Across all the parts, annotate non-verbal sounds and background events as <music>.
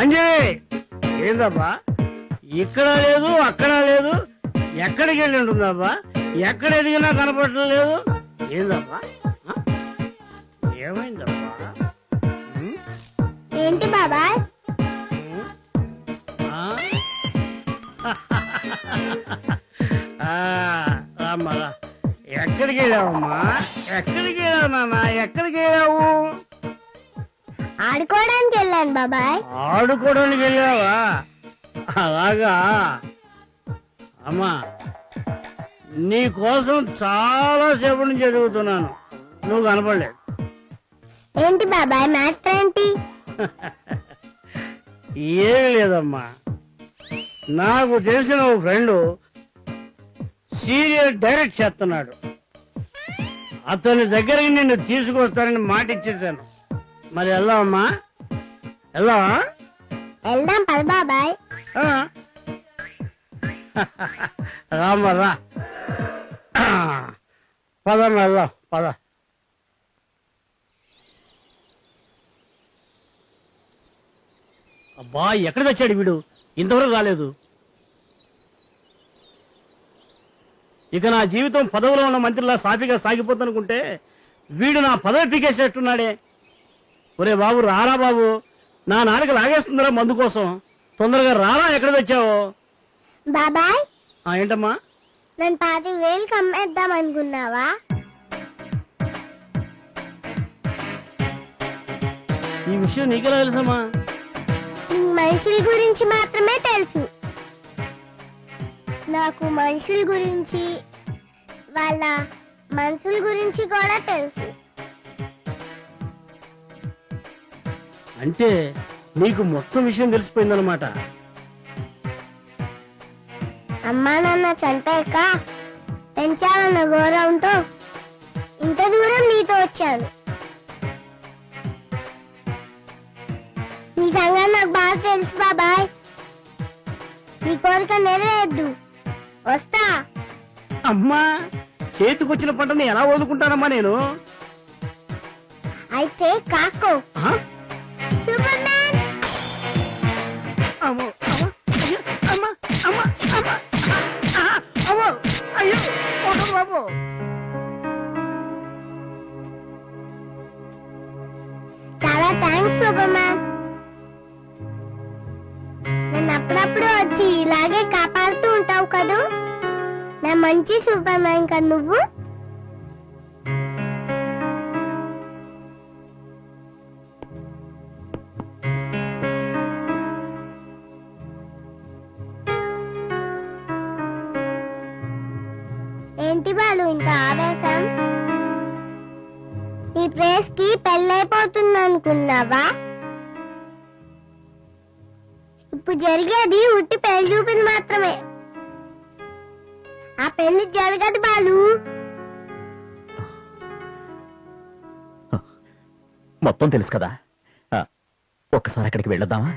అంజలి! ఏందబ్బా? ఇక్కడ లేదు అక్కడ లేదు ఎక్కడికి వెళ్ళి ఉంటుందబ్బా ఎక్కడ ఎదిగినా కనపడటం లేదు. ఏందబ్బా? ఏమైందబ్బా? ఏంటి బాబాయ్? <laughs> రామ్మా. ఎక్కడికి వెళ్ళావమ్మా? ఎక్కడికి వెళ్ళావు నాన్న? ఎక్కడికి వెళ్ళావు? ఆడుకోవడానికి వెళ్ళాను బాబాయ్. ఆడుకోవడానికి వెళ్ళావా? అలాగా? అమ్మా నీ కోసం చాలా సేపు నుంచి ఎదుగుతున్నాను. నువ్వు కనపడలేదు. ఏంటి బాబాయ్ మ్యాటర్ ఏంటి? <laughs> ఏమి లేదమ్మా. నాకు తెలిసిన ఒక ఫ్రెండ్ సీరియల్ డైరెక్ట్ చేస్తున్నాడు. అతని దగ్గరికి నిన్ను తీసుకొస్తానని మాట ఇచ్చేసాను మరి వెళ్దామమ్మా. వెళ్దామా? వెళ్దాం పద బాబాయ్. రామ్మ రా. పద వెళ్దాం పద. అబ్బా ఎక్కడ తెచ్చాడు వీడు? ఇంతవరకు రాలేదు. ఇక నా జీవితం పదవిలో ఉన్న మంత్రిలా సాఫీగా సాగిపోతుందనుకుంటే వీడు నా పదవి పీకేసేట్టున్నాడే. ఒరే బాబు రారా బాబు. నా నాలుక లాగేస్తుందిరా మందు కోసం. తొందరగా రారా ఎక్కడ తెచ్చావో? బాబాయ్? ఆ, ఏంటమ్మా? నన్ను పాతి వేలు కమ్మేద్దాం అనుకున్నావా? ఈ విషయం నీకెలా తెలుసమ్మా? నీకు మనుషుల గురించి మాత్రమే తెలుసు. నాకు మనుషుల గురించి వాళ్ళ మనుషుల గురించి కూడా తెలుసు. అంటే నీకు మొత్తం విషయం తెలిసిపోయిందనమాట అమ్మా నాన్న చనిపోయాక పెంచాలన్న గౌరవంతో ఇంత దూరం నీతో వచ్చాను. నీ సంగతి నాకు బాగా తెలుసు బాబాయ్. నీ కోరిక నెరవేర్దు వస్తా. అమ్మా చేతికొచ్చిన పంటని ఎలా వదులుకుంటానమ్మా నేను? అయితే కాసుకో. చాలా థ్యాంక్స్ సూపర్ మ్యాన్ నన్ను అప్పుడప్పుడు వచ్చి ఇలాగే కాపాడుతూ ఉంటావు కదూ? నా మంచి సూపర్ మ్యాన్ కదా నువ్వు? ప్రేస్కి పెళ్ళైపోతుంది అనుకున్నావా? ఇప్పుడు జరిగేది ఉట్టి పెళ్ళి చూపింది మాత్రమే. ఆ పెళ్ళి జరగదు బాలు. మొత్తం తెలుసు కదా. ఒక్కసారి అక్కడికి వెళ్ళొద్దామా?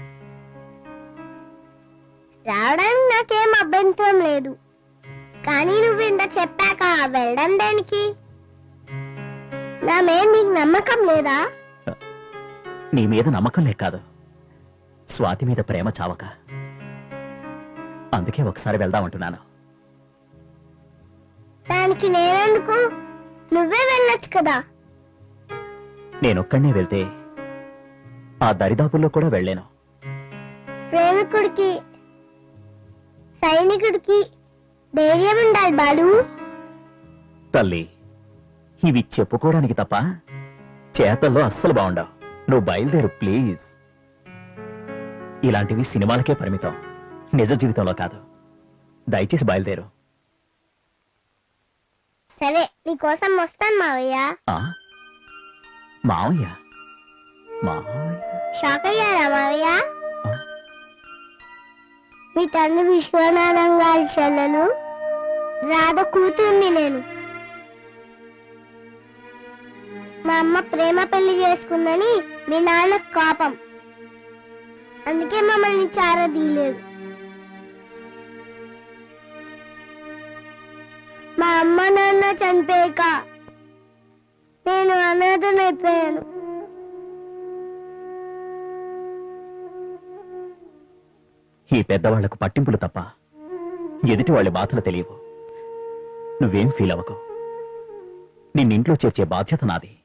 రావడానికి నాకేం అభ్యంతరం లేదు. కానీ నువ్వు ఇంత చెప్పాక వెళ్ళడం దేనికి? నా మీద నీకు నమ్మకం లేదా? నీ మీద నమ్మకం లేక కాదు. స్వాతి మీద ప్రేమ చావక. అందుకే ఒకసారి వెళ్దామంటున్నాను దానికి నేనెందుకు? నువ్వే వెళ్ళొచ్చు కదా. నేనొక్కడనే వెళ్తే ఆ దరిదాపుల్లో కూడా వెళ్ళాను. ప్రేమికుడికి సైనికుడికి ధైర్యం ఉండాలి బాలు. తల్లి ఇవి చెప్పుకోవడానికి తప్ప చేతల్లో అస్సలు బాగుండవు. నువ్వు బయలుదేరు ప్లీజ్. ఇలాంటివి సినిమాలకే పరిమితం. నిజ జీవితంలో కాదు. దయచేసి బయలుదేరు. సరే నీకోసం వస్తాను మావయ్య. ఆ? మావయ్య? మావయ్య? షాక్ అయ్యారా మావయ్య? మీ తండ్రి విశ్వనాథం గారి చెల్లెలు. రాధ కూతుర్ని నేను. మా అమ్మ ప్రేమ పెళ్ళి చేసుకుందని మీ నాన్న కోపం. అందుకే మమ్మల్ని చారదీయలేదు. మా అమ్మ నాన్న చనిపోయాక నేను అనాథనైపోయాను. ఈ పెద్దవాళ్ళకు పట్టింపులు తప్ప ఎదుటి వాళ్ళ బాధలు తెలియవు. నువ్వేం ఫీల్ అవ్వకు. నిన్నింట్లో చేర్చే బాధ్యత నాది.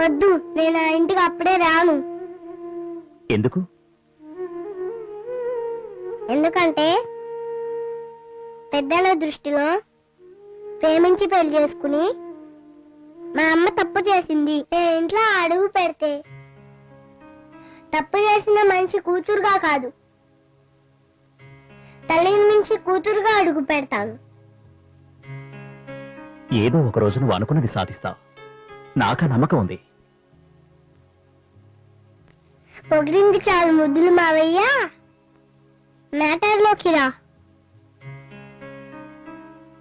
వద్దు నేను ఆ ఇంటికి అప్పుడే రాను. ఎందుకు? ఎందుకంటే పెద్దల దృష్టిలో ప్రేమించి పెళ్ళి చేసుకుని మా అమ్మ తప్పు చేసింది. నేను ఇంట్లో అడుగు పెడితే తప్పు చేసిన మనిషి కూతురుగా కాదు. తల్లిని మించి కూతురుగా అడుగు పెడతాను. ఏదో ఒక రోజు నువ్వు అనుకున్నది సాధిస్తావు. నాకా నమ్మకం ఉంది. పొగిడింది చాలు ముద్దులు మావయ్య. మ్యాటర్లోకి రా.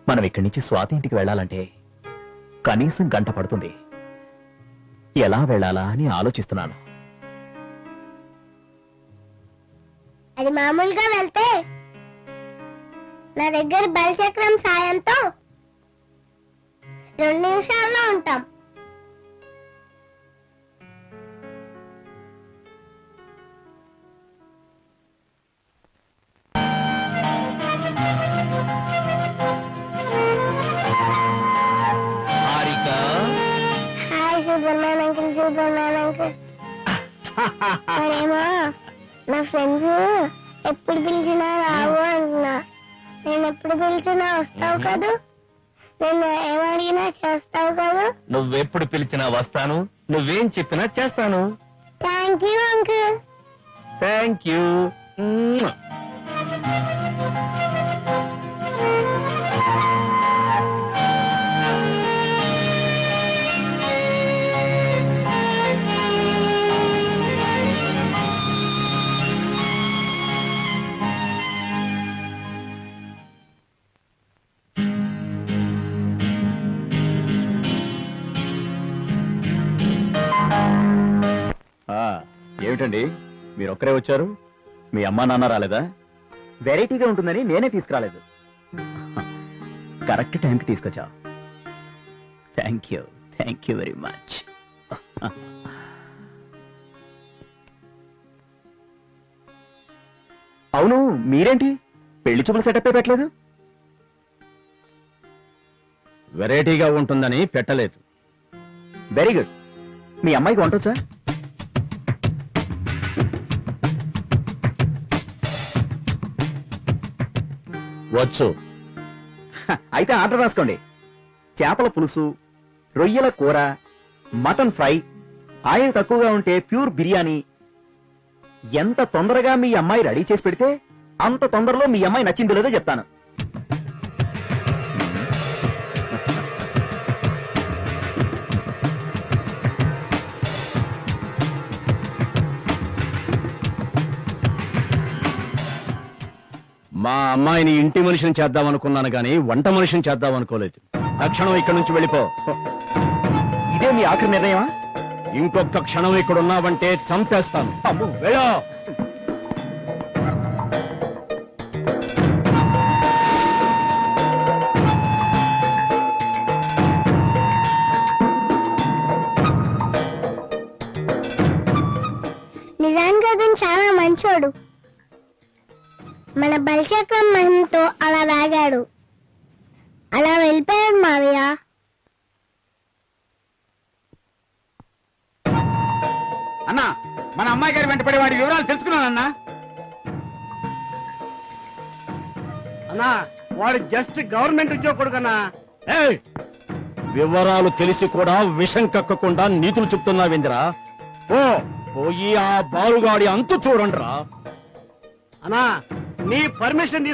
మనం ఇక్కడి నుంచి స్వాతి ఇంటికి వెళ్ళాలంటే కనీసం గంట పడుతుంది. ఎలా వెళ్ళాలా అని ఆలోచిస్తున్నాను. అది మామూలుగా వెళ్తే నా దగ్గర బలచక్రం సాయంతో రెండు నిమిషాల్లో ఉంటాం. సూపర్మ్యాన్ అంకుల్ సూపర్మ్యాన్ అంకుల్ మరేమో నా ఫ్రెండ్స్ ఎప్పుడు పిలిచినా రావు అంటున్నా నేను ఎప్పుడు పిలిచినా వస్తావు కదూ నేను ఏమడిగినా చేస్తావు కదూ నువ్వెప్పుడు పిలిచినా వస్తాను నువ్వేం చెప్పినా చేస్తాను thank you uncle thank you ఏమిటండి మీరు ఒక్కరే వచ్చారు? మీ అమ్మా నాన్న రాలేదా? వెరైటీగా ఉంటుందని నేనే తీసుకురాలేదు. కరెక్ట్ టైంకి తీసుకొచ్చా thank you thank you very much అవును మీరేంటి? పెళ్ళి చూపుల సెటప్ పెట్టలేదు? వెరైటీగా ఉంటుందని పెట్టలేదు. వెరీ గుడ్ మీ అమ్మాయికి వంటొచ్చా వచ్చు? వచ్చు. అయితే ఆర్డర్ రాసుకోండి. చేపల పులుసు రొయ్యల కూర మటన్ ఫ్రై ఆయిల్ తక్కువగా ఉంటే ప్యూర్ బిర్యానీ. ఎంత తొందరగా మీ అమ్మాయి రెడీ చేసి పెడితే అంత తొందరలో మీ అమ్మాయి నచ్చింది లేదో చెప్తాను. మా అమ్మాయిని ఇంటి మనిషిని చేద్దాం అనుకున్నాను గాని వంట మనిషిని చేద్దాం అనుకోలేదు. తక్షణం ఇక్కడి నుంచి వెళ్ళిపో. ఇదే మీ ఆఖరి నిర్ణయమా? ఇంకొక క్షణం ఇక్కడ ఉన్నావంటే చంపేస్తాను వెళ్ళో. నిజానికి అతను చాలా మంచోడు. మన బలచక్రం మహిమతో అలా వాగాడు. అలా వెళ్ళిపోయాడు మావయ్య. అన్నా మన అమ్మాయి గారి వెంటపడే వాడి వివరాలు తెలుసుకున్నానన్నా అన్నా. వాడు జస్ట్ గవర్నమెంట్ ఉద్యోగుడు కన్నా వివరాలు తెలిసి కూడా విషం కక్కకుండా నీతులు చెప్తున్నావేందిరా? ఓ! పోయి ఆ బాలుగాడి అంతు చూడండిరా. అన్నా నీ పర్మిషన్